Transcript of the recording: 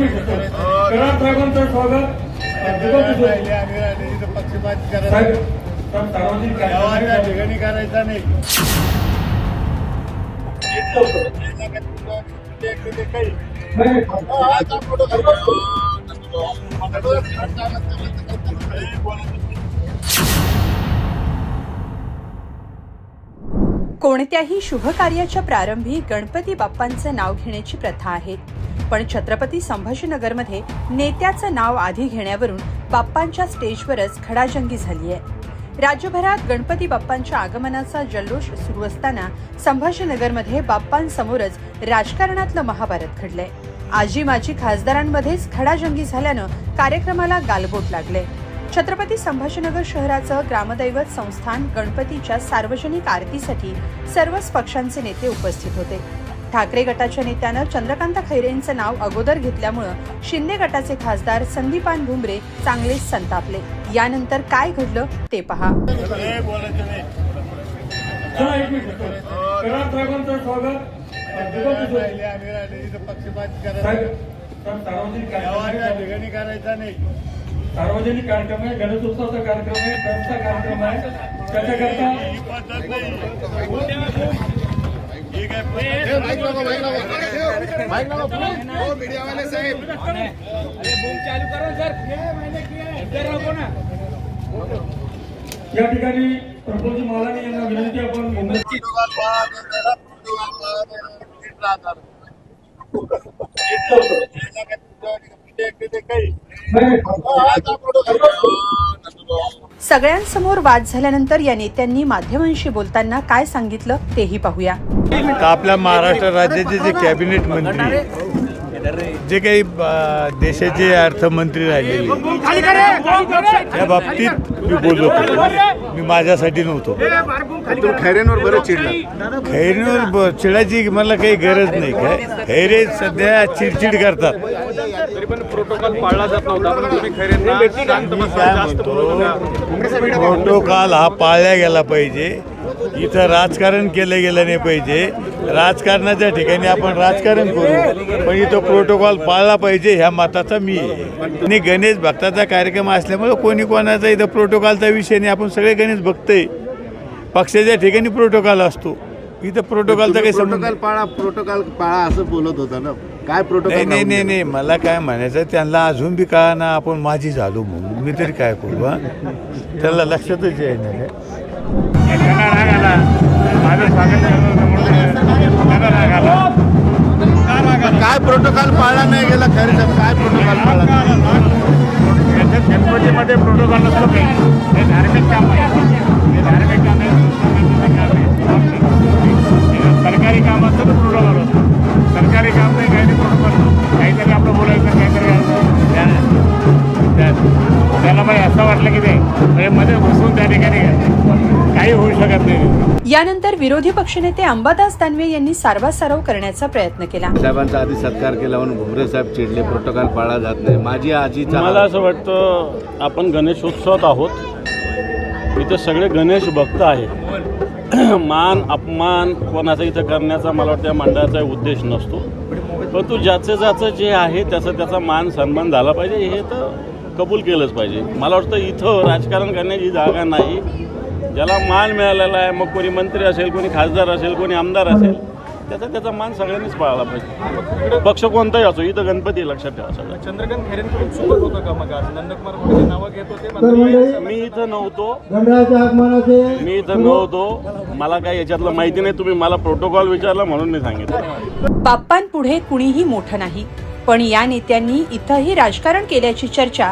कराड साहेबांचं स्वागत साहेब साहेब, सार्वजनिक कार्यक्रम ठिकाणी करायचा नाही नाही, कोणत्याही शुभ कार्याच्या प्रारंभी गणपती बाप्पांचं नाव घेण्याची प्रथा आहे. पण छत्रपती संभाजीनगरमध्ये नेत्याचं नाव आधी घेण्यावरून बाप्पांच्या स्टेजवरच खडाजंगी झाली आहे. राज्यभरात गणपती बाप्पांच्या आगमनाचा जल्लोष सुरू असताना संभाजीनगरमध्ये बाप्पांसमोरच राजकारणातलं महाभारत घडलंय. आजी माजी खासदारांमध्येच खडाजंगी झाल्यानं कार्यक्रमाला गालबोट लागले छत्रपती संभाजीनगर शहराचं ग्रामदैवत संस्थान गणपतीच्या सार्वजनिक आरतीसाठी सर्वच पक्षांचे नेते उपस्थित होते. ठाकरे गटाच्या नेत्यानं चंद्रकांत खैरेंचं नाव अगोदर घेतल्यामुळं शिंदे गटाचे खासदार संदीपान भुमरे चांगलेच संतापले. यानंतर काय घडलं ते पहा. पक्षपात करायचा नाही. सार्वजनिक कार्यक्रम आहे गणेशोत्सवाचा कार्यक्रम आहे सणचा कार्यक्रम आहे. त्याच्याकरता या ठिकाणी प्रफुल्लजी महाराणी यांना विनंती आपण मुंबई सगळ्यांसमोर वाद झाल्यानंतर या नेत्यांनी माध्यमांशी बोलताना काय सांगितलं तेही पाहूया. आपल्या महाराष्ट्र राज्याचे जे कॅबिनेट मंत्री जे काही देशाचे अर्थमंत्री राहिलेले त्या बाबतीत मी बोललो मी माझ्यासाठी नव्हतो. खैरेंवर बरं चिडला. खैरीवर ब- चिडायची मला काही गरज नाही. काय खैरे सध्या चिडचिड करतात. तरी पण प्रोटोकॉल पाळला जात नव्हता प्रोटोकॉल हा पाळला गेला पाहिजे. इथं राजकारण केलं गेलं नाही पाहिजे. राजकारणाच्या ठिकाणी आपण राजकारण करू. पण इथं प्रोटोकॉल पाळला पाहिजे ह्या मताचा मी. आणि गणेश भक्ताचा कार्यक्रम असल्यामुळे कोणी कोणाचा इथं प्रोटोकॉलचा विषय नाही. आपण सगळे गणेश भक्त आहे. पक्षाच्या ठिकाणी प्रोटोकॉल असतो. इथं प्रोटोकॉलचा काही प्रोटोकॉल पाळा प्रोटोकॉल पाळा असं बोलत होता ना. काय प्रोटोकॉल नाही नाही नाही मला काय म्हणायचं त्यांना अजून बी का ना आपण माझी झालो म्हणून. मी तरी काय करू हा? त्याला लक्षातच आहे ना त्यांना राग आला माझं स्वागत त्यांना राग आला का राग काय प्रोटोकॉल पाळला नाही गेला खरे काय प्रोटोकॉल पाळला का आला? याच्यात गणपतीमध्ये प्रोटोकॉल नसतो हे धार्मिक काम आहे. हे धार्मिक काम आहे. घुसून त्या ठिकाणी काही होऊ शकत नाही. यानंतर विरोधी पक्षनेते अंबादास दानवे यांनी सारवासारव करण्याचा प्रयत्न केला. साहेबांचा आधी सत्कार केला म्हणून भुमरे साहेब चिडले प्रोटोकॉल पाळला जात नाही. माझी आजीचा मला असं वाटतं आपण गणेशोत्सवात आहोत. इथं सगळे गणेश भक्त आहेत मान अपमान कोणाचा इथं करण्याचा मला वाटतं मंडळाचा उद्देश नसतो. परंतु ज्याचं ज्याचं जे आहे त्याचा त्याचा मान सन्मान झाला पाहिजे. हे तर कबूल केलंच पाहिजे. मला वाटतं इथं राजकारण करण्याची जागा नाही. ज्याला मान मिळालेला आहे मग कोणी मंत्री असेल कोणी खासदार असेल कोणी आमदार असेल त्याचा त्याचा मान सगळ्यांनीच पाळला पाहिजे. पक्ष कोणताही असो इथं गणपती लक्षात ठेवा सगळं चंद्रकांत खैरेंकडून चुकत होतं का मग आज? नंदकुमार मोठे नावं घेत होते मात्र मी इथं नव्हतो. मी इथं नव्हतो. मला काय याच्यातलं माहिती नाही. तुम्ही मला प्रोटोकॉल विचारला म्हणून मी सांगितलं. बाप्पांपुढे कुणीही मोठं नाही. पण या नेत्यांनी इथंही राजकारण केल्याची चर्चा